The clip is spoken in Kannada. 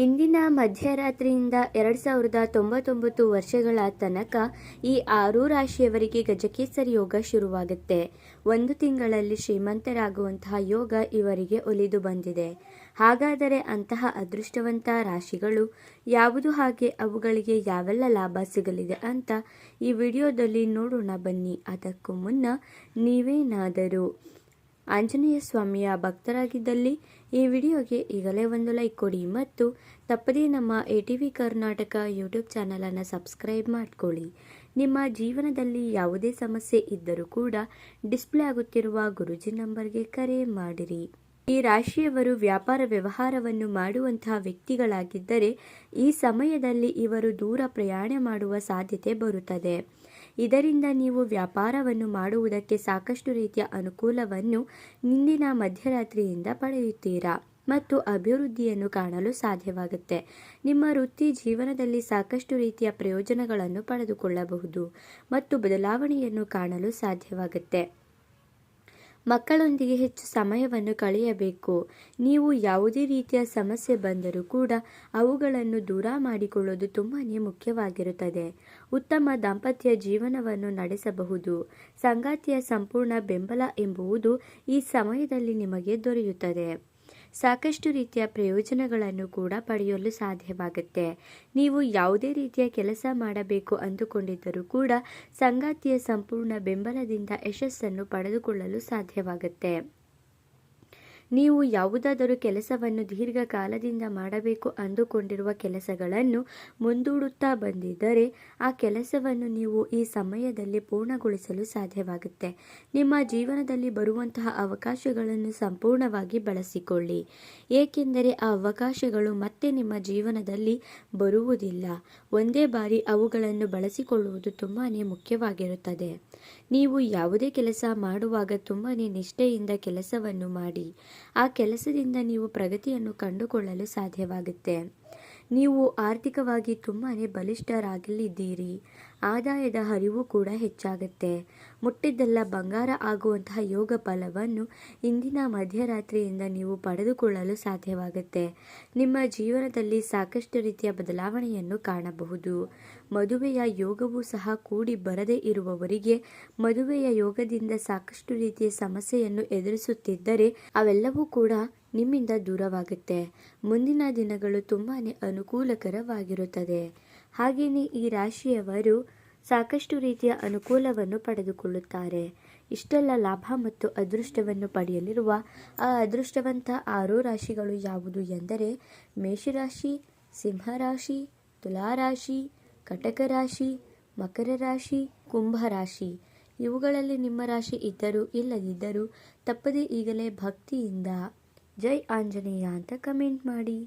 ಇಂದಿನ ಮಧ್ಯರಾತ್ರಿಯಿಂದ ಎರಡು ಸಾವಿರದ ತೊಂಬತ್ತೊಂಬತ್ತು ವರ್ಷಗಳ ತನಕ ಈ ಆರು ರಾಶಿಯವರಿಗೆ ಗಜಕೇಸರಿ ಯೋಗ ಶುರುವಾಗುತ್ತೆ. ಒಂದು ತಿಂಗಳಲ್ಲಿ ಶ್ರೀಮಂತರಾಗುವಂತಹ ಯೋಗ ಇವರಿಗೆ ಒಲಿದು ಬಂದಿದೆ. ಹಾಗಾದರೆ ಅಂತಹ ಅದೃಷ್ಟವಂತ ರಾಶಿಗಳು ಯಾವುದು ಹಾಗೆ ಅವುಗಳಿಗೆ ಯಾವೆಲ್ಲ ಲಾಭ ಸಿಗಲಿದೆ ಅಂತ ಈ ವಿಡಿಯೋದಲ್ಲಿ ನೋಡೋಣ ಬನ್ನಿ. ಅದಕ್ಕೂ ಮುನ್ನ ನೀವೇನಾದರೂ ಆಂಜನೇಯ ಸ್ವಾಮಿಯ ಭಕ್ತರಾಗಿದ್ದಲ್ಲಿ ಈ ವಿಡಿಯೋಗೆ ಈಗಲೇ ಒಂದು ಲೈಕ್ ಕೊಡಿ ಮತ್ತು ತಪ್ಪದೇ ನಮ್ಮ A T V Karnataka YouTube ಚಾನಲನ್ನು ಸಬ್ಸ್ಕ್ರೈಬ್ ಮಾಡಿಕೊಳ್ಳಿ. ನಿಮ್ಮ ಜೀವನದಲ್ಲಿ ಯಾವುದೇ ಸಮಸ್ಯೆ ಇದ್ದರೂ ಕೂಡ ಡಿಸ್ಪ್ಲೇ ಆಗುತ್ತಿರುವ ಗುರುಜಿ ನಂಬರ್ಗೆ ಕರೆ ಮಾಡಿರಿ. ಈ ರಾಶಿಯವರು ವ್ಯಾಪಾರ ವ್ಯವಹಾರವನ್ನು ಮಾಡುವಂತಹ ವ್ಯಕ್ತಿಗಳಾಗಿದ್ದರೆ ಈ ಸಮಯದಲ್ಲಿ ಇವರು ದೂರ ಪ್ರಯಾಣ ಮಾಡುವ ಸಾಧ್ಯತೆ ಬರುತ್ತದೆ. ಇದರಿಂದ ನೀವು ವ್ಯಾಪಾರವನ್ನು ಮಾಡುವುದಕ್ಕೆ ಸಾಕಷ್ಟು ರೀತಿಯ ಅನುಕೂಲವನ್ನು ಇಂದಿನ ಮಧ್ಯರಾತ್ರಿಯಿಂದ ಪಡೆಯುತ್ತೀರಾ ಮತ್ತು ಅಭಿವೃದ್ಧಿಯನ್ನು ಕಾಣಲು ಸಾಧ್ಯವಾಗುತ್ತೆ. ನಿಮ್ಮ ವೃತ್ತಿ ಜೀವನದಲ್ಲಿ ಸಾಕಷ್ಟು ರೀತಿಯ ಪ್ರಯೋಜನಗಳನ್ನು ಪಡೆದುಕೊಳ್ಳಬಹುದು ಮತ್ತು ಬದಲಾವಣೆಯನ್ನು ಕಾಣಲು ಸಾಧ್ಯವಾಗುತ್ತೆ. ಮಕ್ಕಳೊಂದಿಗೆ ಹೆಚ್ಚು ಸಮಯವನ್ನು ಕಳೆಯಬೇಕು. ನೀವು ಯಾವುದೇ ರೀತಿಯ ಸಮಸ್ಯೆ ಬಂದರೂ ಕೂಡ ಅವುಗಳನ್ನು ದೂರ ಮಾಡಿಕೊಳ್ಳೋದು ತುಂಬಾ ಮುಖ್ಯವಾಗಿರುತ್ತದೆ. ಉತ್ತಮ ದಾಂಪತ್ಯ ಜೀವನವನ್ನು ನಡೆಸಬಹುದು. ಸಂಗಾತಿಯ ಸಂಪೂರ್ಣ ಬೆಂಬಲ ಎಂಬುವುದು ಈ ಸಮಯದಲ್ಲಿ ನಿಮಗೆ ದೊರೆಯುತ್ತದೆ. ಸಾಕಷ್ಟು ರೀತಿಯ ಪ್ರಯೋಜನಗಳನ್ನು ಕೂಡ ಪಡೆಯಲು ಸಾಧ್ಯವಾಗುತ್ತೆ. ನೀವು ಯಾವುದೇ ರೀತಿಯ ಕೆಲಸ ಮಾಡಬೇಕು ಅಂದುಕೊಂಡಿದ್ದರೂ ಕೂಡ ಸಂಗಾತಿಯ ಸಂಪೂರ್ಣ ಬೆಂಬಲದಿಂದ ಯಶಸ್ಸನ್ನು ಪಡೆದುಕೊಳ್ಳಲು ಸಾಧ್ಯವಾಗುತ್ತೆ. ನೀವು ಯಾವುದಾದರೂ ಕೆಲಸವನ್ನು ದೀರ್ಘಕಾಲದಿಂದ ಮಾಡಬೇಕು ಅಂದುಕೊಂಡಿರುವ ಕೆಲಸಗಳನ್ನು ಮುಂದೂಡುತ್ತಾ ಬಂದಿದ್ದರೆ ಆ ಕೆಲಸವನ್ನು ನೀವು ಈ ಸಮಯದಲ್ಲಿ ಪೂರ್ಣಗೊಳಿಸಲು ಸಾಧ್ಯವಾಗುತ್ತೆ. ನಿಮ್ಮ ಜೀವನದಲ್ಲಿ ಬರುವಂತಹ ಅವಕಾಶಗಳನ್ನು ಸಂಪೂರ್ಣವಾಗಿ ಬಳಸಿಕೊಳ್ಳಿ. ಏಕೆಂದರೆ ಆ ಅವಕಾಶಗಳು ಮತ್ತೆ ನಿಮ್ಮ ಜೀವನದಲ್ಲಿ ಬರುವುದಿಲ್ಲ. ಒಂದೇ ಬಾರಿ ಅವುಗಳನ್ನು ಬಳಸಿಕೊಳ್ಳುವುದು ತುಂಬಾ ಮುಖ್ಯವಾಗಿರುತ್ತದೆ. ನೀವು ಯಾವುದೇ ಕೆಲಸ ಮಾಡುವಾಗ ತುಂಬಾ ನಿಷ್ಠೆಯಿಂದ ಕೆಲಸವನ್ನು ಮಾಡಿ. ಆ ಕೆಲಸದಿಂದ ನೀವು ಪ್ರಗತಿಯನ್ನು ಕಂಡುಕೊಳ್ಳಲು ಸಾಧ್ಯವಾಗುತ್ತೆ. ನೀವು ಆರ್ಥಿಕವಾಗಿ ತುಂಬಾ ಬಲಿಷ್ಠರಾಗಲಿದ್ದೀರಿ ಆದಾಯದ ಹರಿವು ಕೂಡ ಹೆಚ್ಚಾಗುತ್ತೆ. ಮುಟ್ಟಿದ್ದೆಲ್ಲ ಬಂಗಾರ ಆಗುವಂತಹ ಯೋಗ ಫಲವನ್ನು ಇಂದಿನ ಮಧ್ಯರಾತ್ರಿಯಿಂದ ನೀವು ಪಡೆದುಕೊಳ್ಳಲು ಸಾಧ್ಯವಾಗುತ್ತೆ. ನಿಮ್ಮ ಜೀವನದಲ್ಲಿ ಸಾಕಷ್ಟು ರೀತಿಯ ಬದಲಾವಣೆಯನ್ನು ಕಾಣಬಹುದು. ಮದುವೆಯ ಯೋಗವೂ ಸಹ ಕೂಡಿ ಬರದೇ ಇರುವವರಿಗೆ ಮದುವೆಯ ಯೋಗದಿಂದ ಸಾಕಷ್ಟು ರೀತಿಯ ಸಮಸ್ಯೆಯನ್ನು ಎದುರಿಸುತ್ತಿದ್ದರೆ ಅವೆಲ್ಲವೂ ಕೂಡ ನಿಮ್ಮಿಂದ ದೂರವಾಗುತ್ತೆ. ಮುಂದಿನ ದಿನಗಳು ತುಂಬಾ ಅನುಕೂಲಕರವಾಗಿರುತ್ತದೆ. ಹಾಗೆಯೇ ಈ ರಾಶಿಯವರು ಸಾಕಷ್ಟು ರೀತಿಯ ಅನುಕೂಲವನ್ನು ಪಡೆದುಕೊಳ್ಳುತ್ತಾರೆ. ಇಷ್ಟೆಲ್ಲ ಲಾಭ ಮತ್ತು ಅದೃಷ್ಟವನ್ನು ಪಡೆಯಲಿರುವ ಆ ಅದೃಷ್ಟವಂತ ಆರು ರಾಶಿಗಳು ಯಾವುದು ಎಂದರೆ ಮೇಷರಾಶಿ, ಸಿಂಹರಾಶಿ, ತುಲಾರಾಶಿ ಕಟಕ ರಾಶಿ ಮಕರ ರಾಶಿ ಕುಂಭರಾಶಿ. ಇವುಗಳಲ್ಲಿ ನಿಮ್ಮ ರಾಶಿ ಇದ್ದರೂ ಇಲ್ಲದಿದ್ದರೂ ತಪ್ಪದೇ ಈಗಲೇ ಭಕ್ತಿಯಿಂದ ಜೈ ಆಂಜನೇಯ ಅಂತ ಕಮೆಂಟ್ ಮಾಡಿ.